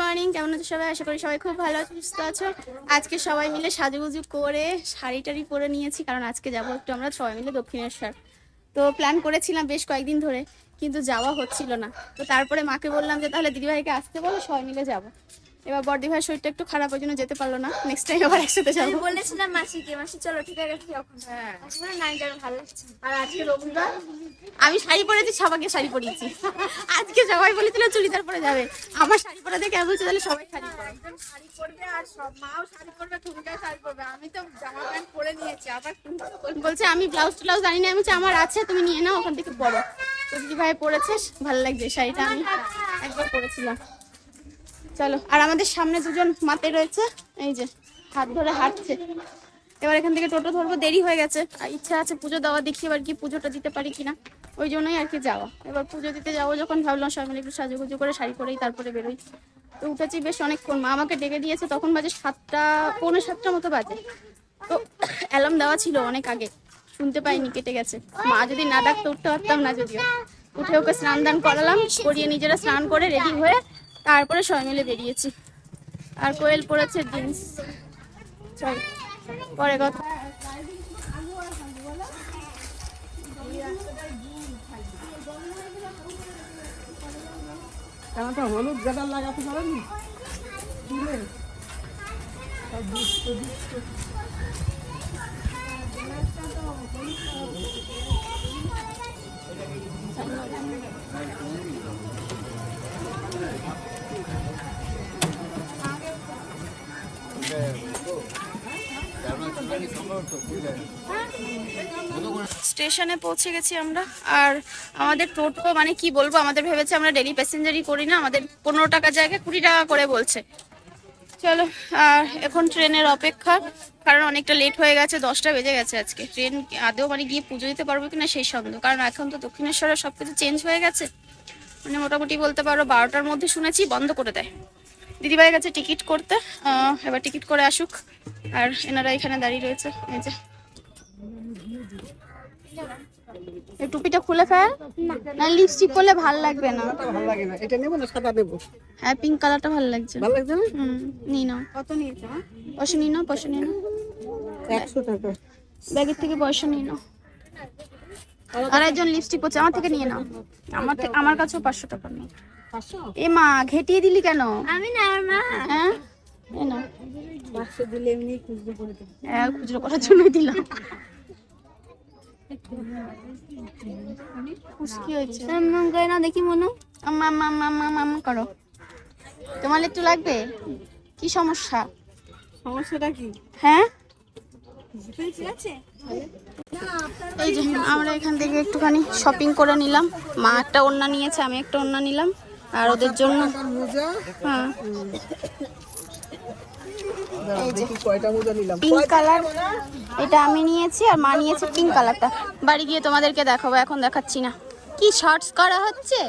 Morning কেমন আছো সবাই? আশা করি সবাই খুব ভালো আছো, সুস্থ আছো। আজকে সবাই মিলে সাজুগুজু করে শাড়ি টাড়ি পরে নিয়েছি, কারণ আজকে যাব একটু আমরা সবাই মিলে দক্ষিণেশ্বর। তো প্ল্যান করেছিলাম বেশ কয়েকদিন ধরে, কিন্তু যাওয়া হচ্ছিল না। তো তারপরে মাকে বললাম যে, তাহলে দিদিভাইকে আসতে বলো, সবাই মিলে যাব। এবার বড়দি ভাইয়ের শরীরটা একটু খারাপ ওই জন্য যেতে পারল না। নেক্সট টাইম আবার একসাথে আমি যাব বলেছিলাম মাসিকে মাসি চলো ঠিক আছে যখন হ্যাঁ। আসলে নাইটার ভালো লাগছে আর আজকে রবিবার? আমি শাড়ি পরেছি সবাইকে শাড়ি পরিয়েছি। আজকে সবাই বলেছিল চুড়িদার পরে যাবে। আমার শাড়ি পরে দেখে বলছে তাহলে সবাই শাড়ি পরে একদম শাড়ি পরবে আর সব মাও শাড়ি পরবে ঠুমকাও শাড়ি পরবে। আমি তো জামা প্যান্ট পরে নিয়েছি আবার। বলছে আমি ব্লাউজ ট্লাউজ জানি না আমি বলছি আমার আছে তুমি নিয়ে নাও ওখান থেকে পরো। তো দিদি ভাই পরেছে ভালো লাগছে শাড়িটা আমি একবার পরেছিলাম। চলো। আর আমাদের সামনে দুজন মাতে রয়েছে। এই যে, হাত ধরে হাঁটছে। এবার এখান থেকে টোটো ধরবো, দেরি হয়ে গেছে। আর ইচ্ছা আছে পুজো দেওয়া, দেখি এবার কি পুজোটা দিতে পারি কিনা। ওই জন্যই আর কি যাওয়া। এবার পুজো দিতে যাব যখন, ভাবলাম সবাই মিলে একটু সাজুগুজু করে শাড়ি পরেই তারপরে বেরোই। তো উঠেছি বেশ অনেকক্ষণ। মা আমাকে ডেকে দিয়েছে, তখন বাজে সাতটা, পৌনে সাতটা মতো বাজে। তো অ্যালার্ম দেওয়া ছিল অনেক আগে। শুনতে পাইনি, কেটে গেছে। মা যদি না ডাকতো, উঠতে পারতাম না যদিও। উঠে ওকে স্নান দান করালাম, করিয়ে নিজেরা স্নান করে রেডি হয়ে তারপরে সবাই মিলে বেরিয়েছি। আর কোয়েল পড়েছে জিন্স চল, পরে কথা। হলুদ গাদা লাগাতে পারেনি দিলে। স্টেশনে পৌঁছে গেছি আমরা। আর আমাদের টোটো মানে কি বলব, আমাদের ভেবেছে আমরা ডেলি প্যাসেঞ্জারই করি না, আমাদের পনেরো টাকা জায়গায় কুড়ি টাকা করে বলছে। চলো, আর এখন ট্রেনের অপেক্ষা, কারণ অনেকটা লেট হয়ে গেছে, দশটা বেজে গেছে আজকে। ট্রেন আদেও মানে গিয়ে পুজো দিতে পারব কিনা সেই সন্দেহ, কারণ এখন তো দক্ষিণেশ্বরে সব কিছু চেঞ্জ হয়ে গেছে। মানে মোটামুটি বলতে পারো বারোটার মধ্যে শুনেছি বন্ধ করে দেয়। দিদিভাইয়ের কাছে টিকিট করতে আহ, এবার টিকিট করে আসুক। আর এনারা এখানে দাঁড়িয়ে রয়েছে এই যে। টুপিটা খুলে ফেল। না লিপস্টিক করলে ভালো লাগবে না। ভালো লাগে না এটা নেব না সাদা নেব হ্যাঁ পিঙ্ক কালারটা ভালো লাগছে। ভালো লাগছে না? হুম নিই নাও। কত নিয়েছে? পয়সা নিয়ে নাও পয়সা নিয়ে নাও। একশো টাকা। ব্যাগের থেকে পয়সা নিয়ে নাও। আর একজন লিপস্টিক পড়ছে আমার থেকে নিয়ে নাও। আমার থেকে আমার কাছেও পাঁচশো টাকা নেই। এ মা ঘেটিয়ে দিলি কেন? আমি না মা। হ্যাঁ? হ্যাঁ খুচরো করার জন্যই দিলাম। করে দেখি মনু। তোমার একটু লাগবে? কি সমস্যা? সমস্যাটা কি? হ্যাঁ? এই যে, আমরা এখান থেকে একটুখানি শপিং করে নিলাম। মা একটা ওড়না নিয়েছে, আমি একটা ওড়না নিলাম। আর ওদের জন্য হ্যাঁ। পিঙ্ক কালার এটা আমি নিয়েছি আর মা নিয়েছে পিঙ্ক কালারটা বাড়ি গিয়ে তোমাদেরকে এখন দেখাচ্ছি না। কি শর্টস করা হচ্ছে?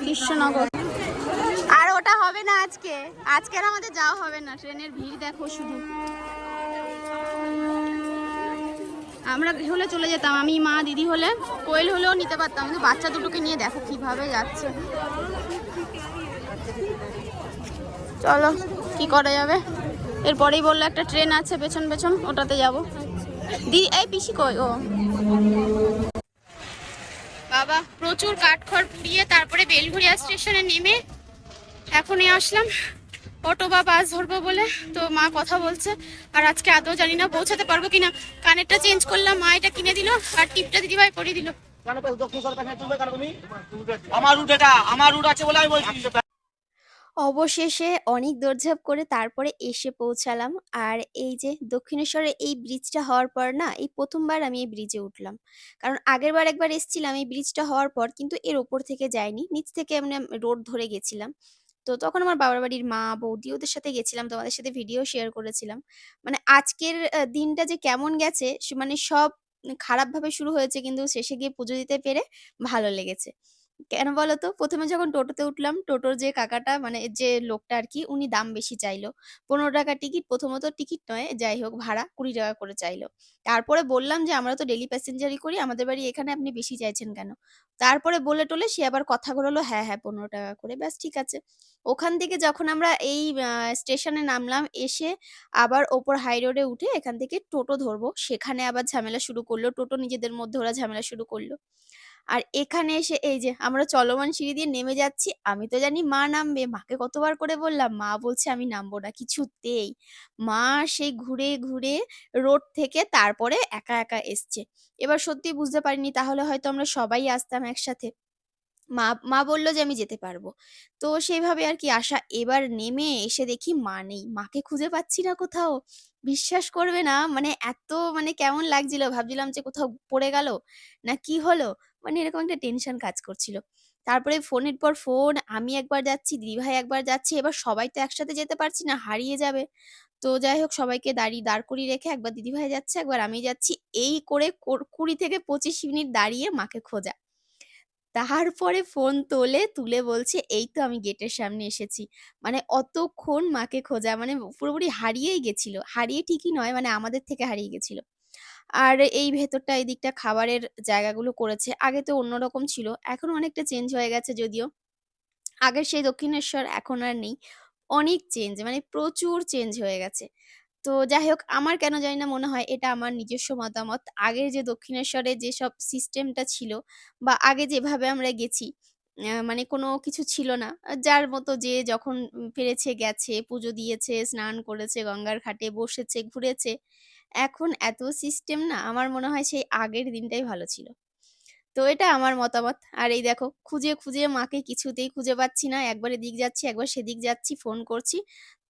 কৃষ্ণনগর। হবে না আজকে। আজকে আমাদের যাওয়া হবে না। ট্রেনের ভিড় দেখো শুধু। আমরা হলে চলে যেতাম। আমি, মা, দিদি হলে কোয়েল হলেও নিতে পারতাম। কিন্তু বাচ্চা দুটোকে নিয়ে দেখো কীভাবে যাচ্ছে। চলো, কি করা যাবে? এরপরেই বলল, একটা ট্রেন আছে পেছন পেছন, ওটাতে যাব। দি, এই পিসি কই? ও। বাবা, প্রচুর কাঠখড় পুড়িয়ে তারপরে বেলঘরিয়া স্টেশনে নেমে এখনই আসলাম। অটো বা বাস ধরবো বলে তো মা কথা বলছে। আর আজকে আদৌ জানি না পৌঁছাতে পারব কিনা। কানেরটা চেঞ্জ করলাম মা এটা কিনে দিল আর টিপটা দিদিভাই পরিয়ে দিল। আমার রুট এটা আমার রুট আছে বলে আমি বলছি। অবশেষে অনেক দৌড়ঝাঁপ করে তারপরে এসে পৌঁছালাম। আর এই যে দক্ষিণেশ্বরে এই ব্রিজটা হওয়ার পর না এই প্রথমবার আমি এই ব্রিজে উঠলাম। কারণ আগের বার একবার এসেছিলাম এই ব্রিজটা হওয়ার পর কিন্তু এর ওপর থেকে যাইনি। নিচ থেকে এমনি রোড ধরে গেছিলাম। তো তখন আমার বাবার বাড়ির মা, বৌদি ওদের সাথে গেছিলাম, তোমাদের সাথে ভিডিও শেয়ার করেছিলাম। মানে আজকের দিনটা যে কেমন গেছে মানে সব খারাপ ভাবে শুরু হয়েছে, কিন্তু শেষে গিয়ে পুজো দিতে পেরে ভালো লেগেছে। কেন বলো তো? ১ম এ যখন টোটোতে উঠলাম, টোটোর যে কাকাটা মানে যে লোকটা আরকি উনি দাম বেশি চাইলো। ৳১৫ টিকিট প্রথমত টিকিট নয়, যাই হোক ভাড়া ৳২০ করে চাইলো। তারপরে বললাম যে, "আমরা তো ডেইলি প্যাসেঞ্জারই করি, আমাদের বাড়ি এখানে আপনি বেশি চাইছেন কেন?" তারপরে বলে টলে সে আবার কথা ঘোরালো, "হ্যাঁ, হ্যাঁ ৳১৫ করে।" ব্যাস ঠিক আছে। ওখান থেকে যখন আমরা এই স্টেশনে নামলাম, এসে আবার ওপর হাই রোডে উঠে এখান থেকে টোটো ধরবো, সেখানে আবার ঝামেলা শুরু করল। টোটো নিজেদের মধ্যে ওরা ঝামেলা শুরু করল। আর এখানে এসে এই যে আমরা চলমান সিঁড়ি দিয়ে নেমে যাচ্ছি। আমি তো জানি মা নামবে। মাকে কতবার করে বললাম, মা বলছে আমি নামবো না কিছুতেই। মা সেই ঘুরে, ঘুরে রোড থেকে তারপরে একা, একা এসছে। এবার সত্যিই বুঝতে পারিনি তাহলে হয়তো আমরা সবাই আসতাম একসাথে। মা মা বলল যে আমি যেতে পারব। তো সেইভাবে আর কি আসা। এবার নেমে এসে দেখি মা নেই। মাকে খুঁজে পাচ্ছি না কোথাও। বিশ্বাস করবে না মানে এত মানে কেমন লাগছিল ভাবছিলাম যে কোথাও পড়ে গেল না কি হলো? মানে এরকম একটা টেনশন কাজ করছিল। তারপরে ফোনের পর ফোন, আমি একবার যাচ্ছি, দিদিভাই একবার যাচ্ছে। এবার সবাই তো একসাথে যেতে পারছি না, হারিয়ে যাবে। তো যাই হোক সবাইকে দাঁড়িয়ে দাঁড় করিয়ে রেখে একবার দিদিভাই যাচ্ছে, একবার আমি যাচ্ছি। এই করে কোর ২০ থেকে ২৫ মিনিট দাঁড়িয়ে মাকে খোঁজা। তারপরে ফোন তোলে, তুলে বলছে, "এই তো আমি গেটের সামনে এসেছি।" মানে অতক্ষণ মাকে খোঁজা মানে পুরোপুরি হারিয়েই গেছিল। হারিয়ে ঠিকই নয় মানে আমাদের থেকে হারিয়ে গেছিল। আর এই ভেতরটা এদিকটা খাবারের জায়গাগুলো করেছে। আগে তো অন্যরকম ছিল। এখন অনেকটা চেঞ্জ হয়ে গেছে যদিও। আগের সেই দক্ষিণেশ্বর এখন আর নেই। অনেক চেঞ্জ মানে প্রচুর চেঞ্জ হয়ে গেছে। তো যাই হোক আমার কেন জানি না মনে হয় এটা আমার নিজস্ব মতামত। আগের যে দক্ষিণেশ্বরে যেসব সিস্টেমটা ছিল বা আগে যেভাবে আমরা গেছি মানে কোনো কিছু ছিল না। যার মতো যে যখন পেরেছে গেছে, পুজো দিয়েছে, স্নান করেছে, গঙ্গার ঘাটে বসেছে, ঘুরেছে। এখন এত সিস্টেম না আমার মনে হয় সেই আগের দিনটাই ভালো ছিল। তো এটা আমার মতামত। আর এই দেখো খুঁজে, খুঁজে মাকে কিছুতেই খুঁজে পাচ্ছি না। একবার এদিক যাচ্ছি, একবার সেদিক যাচ্ছি, ফোন করছি।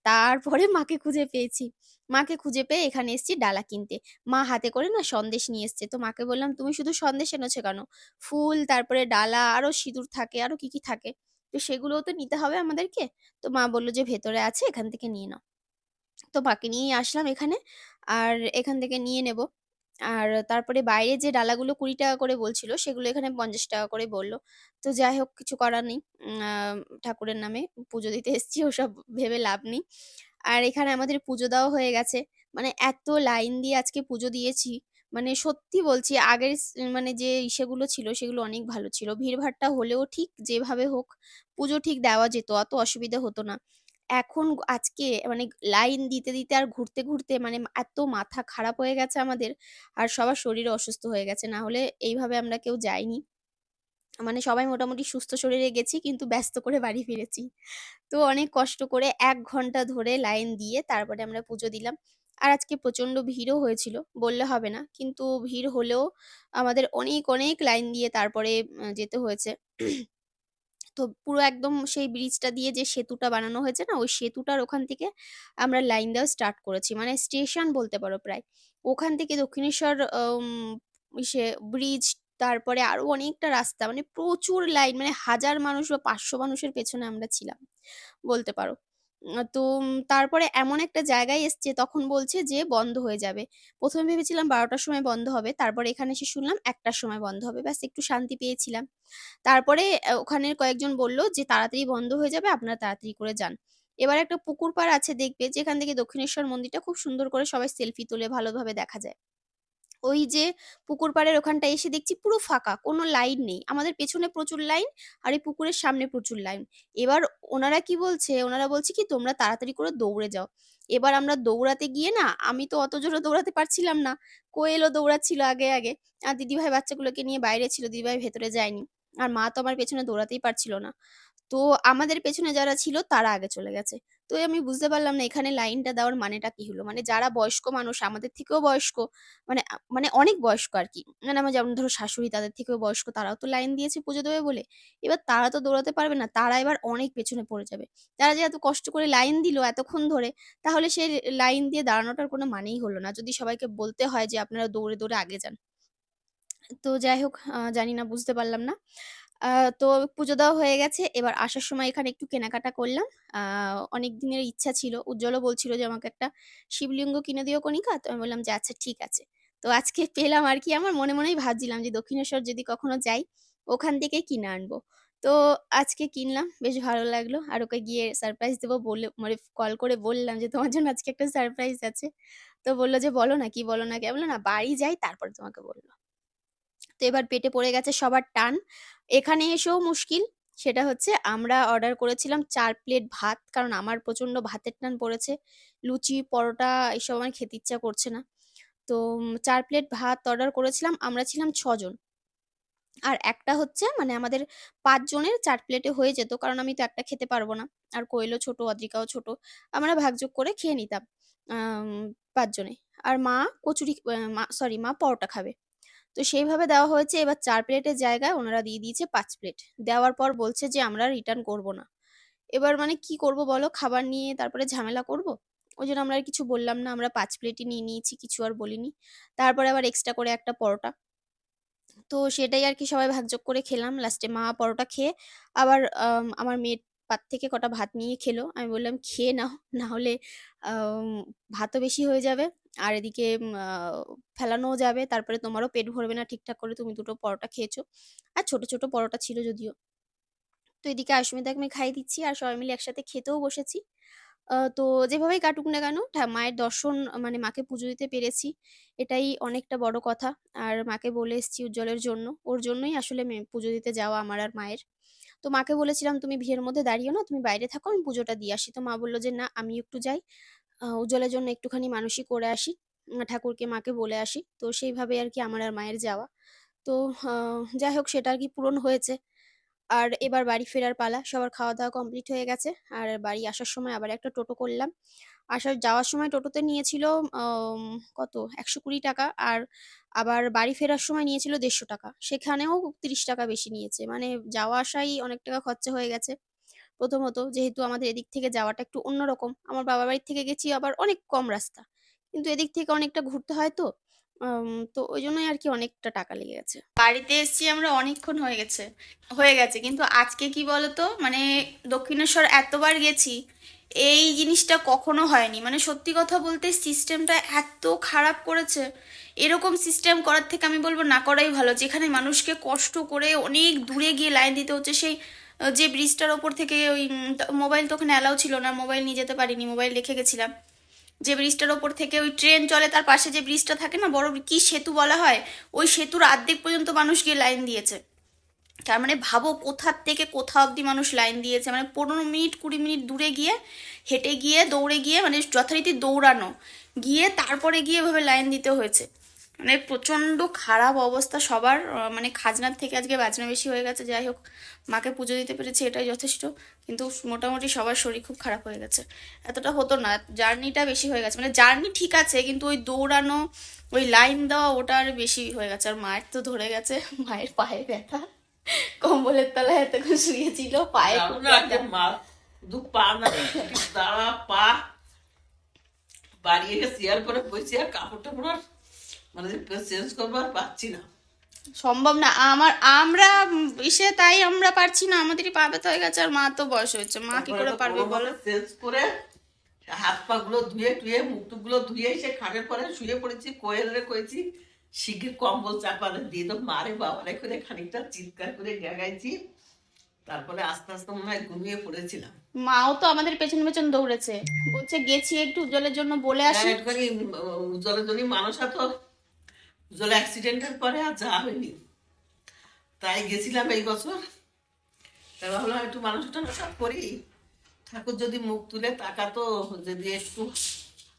তারপরে মাকে খুঁজে পেয়েছি। মাকে খুঁজে পেয়ে এখানে এসেছি ডালা কিনতে। মা হাতে করে না সন্দেশ নিয়ে এসছে। তো মাকে বললাম, "তুমি শুধু সন্দেশ এনেছো কেন? ফুল, তারপরে ডালা, আরও সিঁদুর থাকে, আরও কি, কি থাকে। তো সেগুলোও তো নিতে হবে আমাদেরকে।" তো মা বলল যে, "ভেতরে আছে, এখান থেকে নিয়ে নাও।" তো মাকে নিয়েই আসলাম এখানে। আর এখান থেকে নিয়ে নেব। আর তারপরে বাইরে যে ডালাগুলো ৳২০ করে বলছিল, সেগুলো এখানে ৳৫০ করে বলল। তো যাই হোক কিছু করার নেই। ঠাকুরের নামে পুজো দিতে এসেছি ওসব ভেবে লাভ নেই। আর এখানে আমাদের পুজো দেওয়া হয়ে গেছে। মানে এত লাইন দিয়ে আজকে পুজো দিয়েছি। মানে সত্যি বলছি আগের মানে যে ইসেগুলো ছিল সেগুলো অনেক ভালো ছিল। ভিড়ভাট্টা হলেও ঠিক যেভাবে হোক পুজো ঠিক দেওয়া যেত। অত অসুবিধা হতো না। এখন আজকে মানে লাইন দিতে, দিতে আর ঘুরতে, ঘুরতে মানে এত মাথা খারাপ হয়ে গেছে আমাদের আর সবার শরীর অসুস্থ হয়ে গেছে। না হলে এইভাবে আমরা কেউ যাইনি। মানে সবাই মোটামুটি সুস্থ শরীরে গেছি কিন্তু ব্যস্ত করে বাড়ি ফিরেছি। তো অনেক কষ্ট করে এক ঘণ্টা ধরে লাইন দিয়ে তারপরে আমরা পুজো দিলাম। আর আজকে প্রচণ্ড ভিড়ও হয়েছিল, বললে হবে না। কিন্তু ভিড় হলেও আমাদের অনেক, অনেক লাইন দিয়ে তারপরে যেতে হয়েছে। তো পুরো একদম সেই ব্রিজটা দিয়ে যে সেতুটা বানানো হয়েছে না, ওই সেতুটার ওখান থেকে আমরা লাইন দেওয়া স্টার্ট করেছি। মানে স্টেশন বলতে পারো প্রায়। ওখান থেকে দক্ষিণেশ্বর সে ব্রিজ, তারপরে আরও অনেকটা রাস্তা মানে প্রচুর লাইন মানে হাজার মানুষ বা ৫০০ মানুষের পেছনে আমরা ছিলাম, বলতে পারো। তো তারপরে এমন একটা জায়গায় এসছে তখন বলছে যে বন্ধ হয়ে যাবে। ১ম এ ভেবেছিলাম ১২ঃ০০ টার সময় বন্ধ হবে। তারপরে এখানে এসে শুনলাম ১ঃ০০ টার সময় বন্ধ হবে। ব্যাস একটু শান্তি পেয়েছিলাম। তারপরে ওখানের কয়েকজন বলল যে, "তাড়াতাড়ি বন্ধ হয়ে যাবে, আপনারা তাড়াতাড়ি করে যান।" এবার একটা পুকুর পাড় আছে দেখবে যেখান থেকে দক্ষিণেশ্বর মন্দিরটা খুব সুন্দর করে সবাই সেলফি তোলে, ভালোভাবে দেখা যায়। ওই যে পুকুর পাড়ের ওখানটায় এসে দেখছি পুরো ফাঁকা, কোনো লাইন নেই। আমাদের পেছনে প্রচুর লাইন আর এই পুকুরের সামনে প্রচুর লাইন। এবার ওনারা কি বলছে, ওনারা বলছে কি, "তোমরা তাড়াতাড়ি করে দৌড়ে যাও।" এবার আমরা দৌড়াতে গিয়ে না আমি তো অত জোরে দৌড়াতে পারছিলাম না। কোয়েলও দৌড়াচ্ছিল আগে, আগে। আর দিদিভাই বাচ্চাগুলোকে নিয়ে বাইরে ছিল, দিদিভাই ভেতরে যায়নি। আর মা তো আমার পেছনে দৌড়াতেই পারছিল না। তো আমাদের পেছনে যারা ছিল তারা আগে চলে গেছে। তো আমি বুঝতে পারলাম না এখানে লাইনটা দেওয়ার মানেটা কি হলো? মানে যারা বয়স্ক মানুষ আমাদের থেকেও বয়স্ক মানে মানে অনেক বয়স্ক আর কি মানে আমার যেমন ধরো শাশুড়ি তাদের থেকেও বয়স্ক তারাও তো লাইন দিয়েছে পুজো দেবে বলে। এবার তারা তো দৌড়াতে পারবে না। তারা এবার অনেক পেছনে পড়ে যাবে। তারা যে এত কষ্ট করে লাইন দিল এতক্ষণ ধরে তাহলে সে লাইন দিয়ে দাঁড়ানোটার কোনো মানেই হলো না। যদি সবাইকে বলতে হয় যে আপনারা দৌড়ে, দৌড়ে আগে যান। তো যাই হোক জানি না বুঝতে পারলাম না। তো পুজো দেওয়া হয়ে গেছে। এবার আসার সময় এখানে একটু কেনাকাটা করলাম। আ অনেক দিনের ইচ্ছা ছিল। উজ্জ্বলও বলছিল যে আমাকে একটা শিবলিঙ্গ কিনে দিও কণিকা। তো আমি বললাম যে, "আচ্ছা ঠিক আছে।" তো আজকে পেলাম আর কি। আমার মনে, মনেই ভাবছিলাম যে দক্ষিণেশ্বর যদি কখনো যাই, ওখান থেকে কিনে আনব তো আজকে কিনলাম বেশ ভালো লাগল আর ওকে গিয়ে সারপ্রাইজ দেবো বলে মানে কল করে বললাম যে তোমার জন্য আজকে একটা সারপ্রাইজ আছে তো বলল যে বলো না কি বলো না কি আমি বললাম না বাড়ি যাই তারপর তোমাকে বলল তো এবার পেটে পড়ে গেছে সবার টান। এখানে এসেও মুশকিল। সেটা হচ্ছে আমরা অর্ডার করেছিলাম চার প্লেট ভাত, কারণ আমার প্রচণ্ড ভাতের টান পড়েছে। লুচি, পরোটা এসব আমার খেতে ইচ্ছা করছে না। তো চার প্লেট ভাত অর্ডার করেছিলাম, আমরা ছিলাম ছজন। আর একটা হচ্ছে মানে আমাদের পাঁচজনের চার প্লেটে হয়ে যেত, কারণ আমি তো একটা খেতে পারব না। আর কোয়েলও ছোট, অদ্রিকাও ছোট, আমরা ভাগযোগ করে খেয়ে নিতাম পাঁচজনে। আর মা কচুরি সরি মা পরোটা খাবে। তো সেইভাবে দেওয়া হয়েছে। এবার চার প্লেটের জায়গায় ওনারা দিয়ে দিয়েছে পাঁচ প্লেট। দেওয়ার পর বলছে যে, আমরা রিটার্ন করব না। এবার মানে কি করব বলো? খাবার নিয়ে তারপরে ঝামেলা করব? ওই জন্য আমরা আর কিছু বললাম না। আমরা পাঁচ প্লেটই নিয়ে নিয়েছি, কিছু আর বলিনি। তারপরে আবার এক্সট্রা করে একটা পরোটা। তো সেটাই আর কি সবাই ভাগযোগ করে খেলাম। লাস্টে মা পরোটা খেয়ে আবার আমার মেয়ের পাত থেকে কটা ভাত নিয়ে খেলো। আমি বললাম, খেয়ে নাও। না হলে ভাতও বেশি হয়ে যাবে। আর এদিকে ফেলানোও যাবে। তারপরে তোমারও পেট ভরবে না ঠিকঠাক করে, তুমি দুটো পরোটা খেয়েছো। আর ছোট ছোট পরোটা ছিল যদিও। তো এদিকে আশ্মিতাকে আমি খাইয়ে দিচ্ছি আর সবাই মিলে একসাথে খেতেও বসেছি। তো যেভাবেই কাটুক না কেন মায়ের দর্শন মানে মাকে পুজো দিতে পেরেছি। এটাই অনেকটা বড় কথা। আর মাকে বলে এসেছি উজ্জ্বলের জন্য। ওর জন্যই আসলে পুজো দিতে যাওয়া আমার আর মায়ের। তো মাকে বলেছিলাম, তুমি ভিড়ের মধ্যে দাঁড়িও না, তুমি বাইরে থাকো, আমি পুজোটা দিয়ে আসি। তো মা বলল যে, না, আমি একটু যাই। উজ্জ্বলের জন্য একটুখানি মানসিক করে আসি ঠাকুরকে, মাকে বলে আসি। তো সেইভাবে আর কি আমার আর মায়ের যাওয়া। তো যাই হোক, সেটা আর কি পূরণ হয়েছে। আর এবার বাড়ি ফেরার পালা, সবার খাওয়া দাওয়া কমপ্লিট হয়ে গেছে। আর বাড়ি আসার সময় আবার একটা টোটো করলাম। আসার, যাওয়ার সময় টোটোতে নিয়েছিল কত? একশো কুড়ি টাকা। আর আবার বাড়ি ফেরার সময় নিয়েছিল দেড়শো টাকা। সেখানেও তিরিশ টাকা বেশি নিয়েছে। মানে যাওয়া আসাই অনেক টাকা খরচা হয়ে গেছে। প্রথমত যেহেতু আমাদের এদিক থেকে যাওয়াটা একটু অন্যরকম, আমার বাবার বাড়ির থেকে গেছি আবার অনেক কম রাস্তা। কিন্তু এদিক থেকে অনেকটা ঘুরতে হয় তো তো ওই জন্যই আর কি অনেকটা টাকা লেগে গেছে। বাড়িতে এসেছি আমরা অনেকক্ষণ হয়ে গেছে হয়ে গেছে। কিন্তু আজকে কি বলতো? মানে দক্ষিণেশ্বর এতবার গেছি, এই জিনিসটা কখনো হয়নি। মানে সত্যি কথা বলতে সিস্টেমটা এত খারাপ করেছে, এরকম সিস্টেম করার থেকে আমি বলব না করাই ভালো। যেখানে মানুষকে কষ্ট করে অনেক দূরে গিয়ে লাইন দিতে হচ্ছে, সেই যে ব্রিজটার ওপর থেকে ওই মোবাইল তো ওখানে অ্যালাউ ছিল না, মোবাইল নিয়ে যেতে পারিনি, মোবাইল রেখে গেছিলাম। যে ব্রিজটার ওপর থেকে ওই ট্রেন চলে, তার পাশে যে ব্রিজটা থাকে না, বড় কি সেতু বলা হয়, ওই সেতুর অর্ধেক পর্যন্ত মানুষ গিয়ে লাইন দিয়েছে। তার মানে ভাবো কোথার থেকে কোথা অবধি মানুষ লাইন দিয়েছে মানে পনেরো মিনিট, কুড়ি মিনিট দূরে গিয়ে, হেঁটে গিয়ে, দৌড়ে গিয়ে মানে যথারীতি দৌড়ানো, গিয়ে তারপরে গিয়ে এভাবে লাইন দিতে হয়েছে। মানে প্রচণ্ড খারাপ অবস্থা সবার মানে খাজনার থেকে আজকে বাজনা বেশি হয়ে গেছে যাই হোক মাকে পুজো দিতে পেরেছি এটাই যথেষ্ট কিন্তু মোটামুটি সবার শরীর খুব খারাপ হয়ে গেছে। এতটা হতো না জার্নিটা বেশি হয়ে গেছে মানে জার্নি ঠিক আছে কিন্তু ওই দৌড়ানো ওই লাইন দেওয়া ওটা আর বেশি হয়ে গেছে আর মায়ের তো ধরে গেছে মায়ের পায়ে ব্যথা কম্বলের তলায় এতক্ষণ শুয়েছিল পায়ে দু পা না দাঁড়া পা বাড়িয়ে শেয়ার করে বসে আর কাপড় টাপড় মানে চেঞ্জ না। সম্ভব না আমার আমরা তাই আমরা পারছি না আমাদেরই পা ব্যথা হয়ে গেছে আর মা তো বয়স হয়েছে। মা কি করে পারবে বলো? চেঞ্জ করে হাত পা গুলো ধুয়ে টুয়ে মুখ টুকগুলো ধুয়ে এসে খাটের পরে শুয়ে পড়েছি কোয়েল রে কয়েছি শিগগির কম্বল চাপালে দিয়ে তো মারে বাবারে করে খানিকটা চিৎকার করে গেগাইছি তারপরে আস্তে আস্তে মনে হয় ঘুমিয়ে পড়েছিলাম। মাও তো আমাদের পেছন পেছন দৌড়েছে। বলছে গেছি একটু উজ্জ্বলের জন্য বলে আসি। হ্যাঁ, উজ্জ্বলের জন্য মানুষ তো উজ্জ্বল অ্যাক্সিডেন্টের পরে আর যাওয়া হয়নি। তাই গেছিলাম এই বছর। তাই ভাবলাম একটু মানুষ টানুষ করি। ঠাকুর যদি মুখ তুলে তাকাতো যদি একটু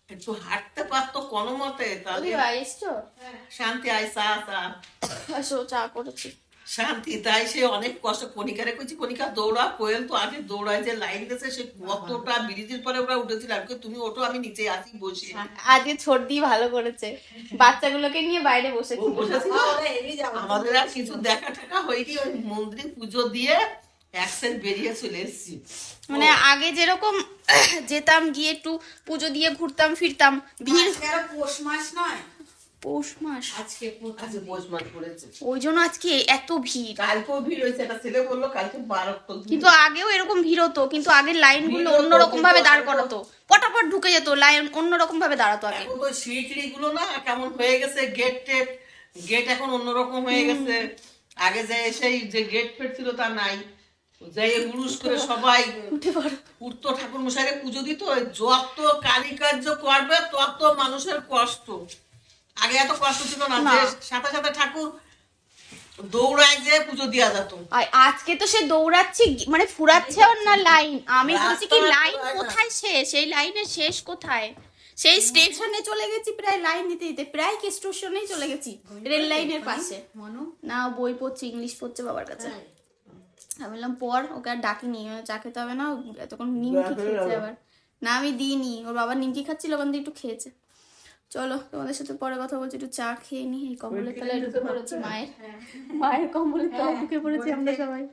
একটু হাঁটতে পারতো কোনো মতে তাহলে এসছো শান্তি আয় চা চা। চা করেছি। শান্তি তাই সে অনেক কষ্ট কণিকারে কইছি কণিকা দৌড়া কোয়েল তো আগে দৌড়ায় যে লাইন গেছে সে কতটা ব্রিজের পরে ওরা উঠেছিল আমি তুমি ওঠো আমি নিচে আসি বসি। আজকে সর্দি ভালো করেছে। বাচ্চাগুলোকে নিয়ে বাইরে বসে বসেছিল? আমাদের আর কিছু দেখা টাকা হয়নি ওই মন্দিরে পুজো দিয়ে একসেন্ট বেরিয়ে চলে এসেছি। মানে আগে যেরকম যেতাম গিয়ে একটু পুজো দিয়ে ঘুরতাম ফিরতাম ভিড় পৌষ মাস নয়। পৌষ মাস। আজকে আজকে পৌষ মাস পড়েছে। ওই জন্য আজকে এত ভিড়। কালকেও ভিড় হয়েছে একটা ছেলে বলল কালকে মারাত্মক কিন্তু আগেও এরকম ভিড় হতো কিন্তু আগের লাইনগুলো অন্যরকম ভাবে দাঁড় করাতো। পটাপট ঢুকে যেত লাইন অন্যরকম ভাবে দাঁড়াতো আগে। এখন তো সিঁড়ি গুলো না কেমন হয়ে গেছে গেট টেট গেট এখন অন্যরকম হয়ে গেছে। আগে যে সেই যে গেট ফেট ছিল তা নাই। যাই করে সবাই উঠতো ঠাকুর মশাইরে পুজো দিত যত কারিকার্য করবে তত মানুষের কষ্ট। আগে এত কষ্ট ছিল না। যে সাথে সাথে ঠাকুর দৌড়ায় যে পুজো দেওয়া যেত। আজকে তো সে দৌড়াচ্ছে মানে ফুরাচ্ছে ওর না লাইন? আমি বলছি কি লাইন কোথায় শেষ? সেই লাইনের শেষ কোথায়? সেই স্টেশনে চলে গেছি প্রায় লাইন দিতে দিতে প্রায় কি স্টেশনেই চলে গেছি রেল লাইনের পাশে। না বই পড়ছে ইংলিশ পড়ছে বাবার কাছে। আমি বললাম পর ওকে আর ডাকিনি চা খেতে হবে না এতক্ষণ নিমকি খেয়েছে আবার। না আমি দিইনি ওর বাবা নিমকি খাচ্ছিল ওখান থেকে একটু খেয়েছে। চলো তোমাদের সাথে পরে কথা বলছি একটু চা খেয়ে নি এই কম্বলের তলায় ঢুকে পড়েছি। মায়ের মায়ের কম্বলের তলায় ঢুকে পড়েছি আমরা সবাই।